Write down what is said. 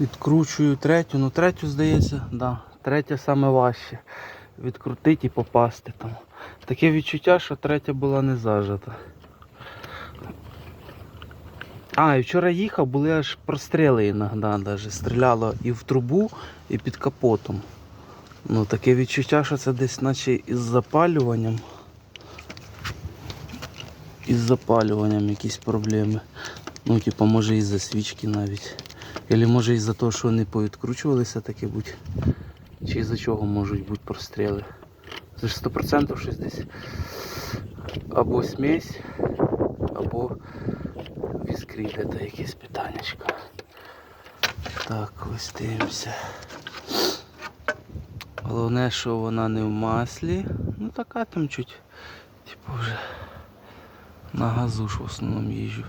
Відкручую третю, ну третю здається, да. Третя саме важче. Відкрутити і попасти там. Таке відчуття, що третя була не зажата. А, і вчора їхав, були аж простріли іноді даже. Стріляло і в трубу, і під капотом. Ну таке відчуття, що це десь наче із запалюванням. Із запалюванням якісь проблеми. Ну, типа, може із-за свічки навіть. Або може із-за того, що вони повідкручувалися таке будь. Чи із-за чого можуть бути простріли. Це ж 100% щось десь. Або смесь, або в іскрі якесь питаннячко. Так, ось дивимося. Головне, що вона не в маслі. Ну така там чуть, типу вже на газу ж в основному їжджу.